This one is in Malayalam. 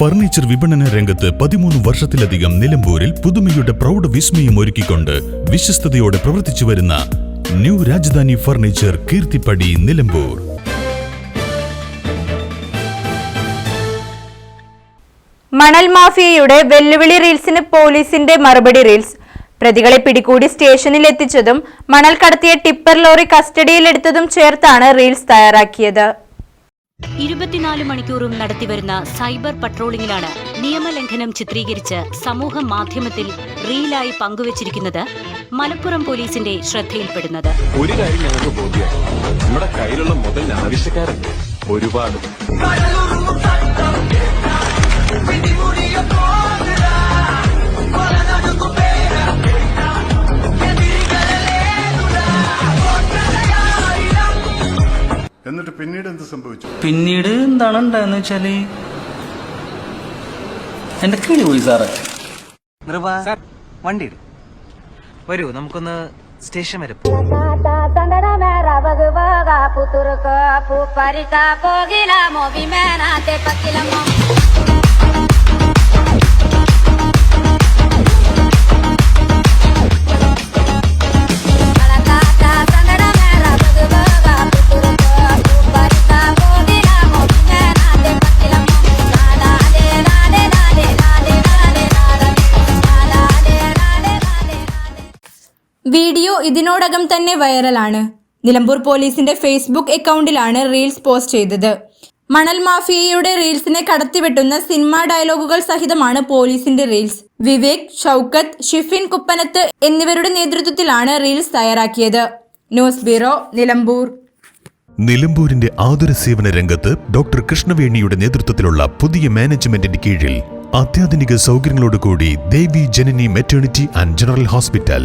ഫർണിച്ചർ വിപണന രംഗത്ത് പതിമൂന്ന് വർഷത്തിലധികം നിലമ്പൂരിൽ പുതുമയുടെ പ്രൗഢ വിസ്മയം ഒരുക്കിക്കൊണ്ട് വിശ്വസ്തയോടെ പ്രവർത്തിച്ചു വരുന്ന ന്യൂ രാജധാനി ഫർണിച്ചർ കീർത്തിപ്പടി നിലമ്പൂർ. മണൽ മാഫിയയുടെ വെല്ലുവിളി റീൽസിന് പോലീസിന്റെ മറുപടി റീൽസ്. പ്രതികളെ പിടികൂടി സ്റ്റേഷനിൽ എത്തിച്ചതും മണൽ കടത്തിയ ടിപ്പർ ലോറി കസ്റ്റഡിയിലെടുത്തതും ചേർത്താണ് റീൽസ് തയ്യാറാക്കിയത്. ഇരുപത്തിനാല് മണിക്കൂറും നടത്തിവരുന്ന സൈബർ പട്രോളിംഗിലാണ് നിയമലംഘനം ചിത്രീകരിച്ച് സമൂഹ മാധ്യമത്തിൽ റീലായി പങ്കുവച്ചിരിക്കുന്നത് മലപ്പുറം പോലീസിന്റെ ശ്രദ്ധയിൽപ്പെടുന്നത്. ഒരു കാര്യം ഞങ്ങൾക്ക് ബോധ്യമായി നമ്മുടെ കയ്യിലുള്ള മുതൽ ആവശ്യക്കാരുണ്ട് ഒരുപാട്. എന്നിട്ട് പിന്നീട് എന്ത് സംഭവിച്ചു? പിന്നീട് എന്താണ് ഉണ്ടായെന്ന് വെച്ചാൽ എന്റെ കിളി പോയി സാറ്. വണ്ടി വരൂ നമുക്കൊന്ന് സ്റ്റേഷൻ വരെ പുത്തുറുക്കോ വീഡിയോ ഇതിനോടകം തന്നെ വൈറലാണ്. നിലമ്പൂർ പോലീസിന്റെ ഫേസ്ബുക്ക് അക്കൗണ്ടിലാണ് റീൽസ് പോസ്റ്റ് ചെയ്തത്. മണൽ മാഫിയയുടെ റീൽസിനെ കടത്തിവെട്ടുന്ന സിനിമാ ഡയലോഗുകൾ സഹിതമാണ് പോലീസിന്റെ റീൽസ്. വിവേക് ഷൗക്കത്ത് ഷിഫിൻ കുപ്പനത്ത് എന്നിവരുടെ നേതൃത്വത്തിലാണ് റീൽസ് തയ്യാറാക്കിയത്. News bureau Nilambur. നിലമ്പൂരിന്റെ ആതുര സേവന രംഗത്ത് ഡോക്ടർ കൃഷ്ണവേണിയുടെ നേതൃത്വത്തിലുള്ള പുതിയ മാനേജ്മെന്റിന്റെ കീഴിൽ അത്യാധുനിക സൗകര്യങ്ങളോടുകൂടി Devi Janani maternity and general hospital.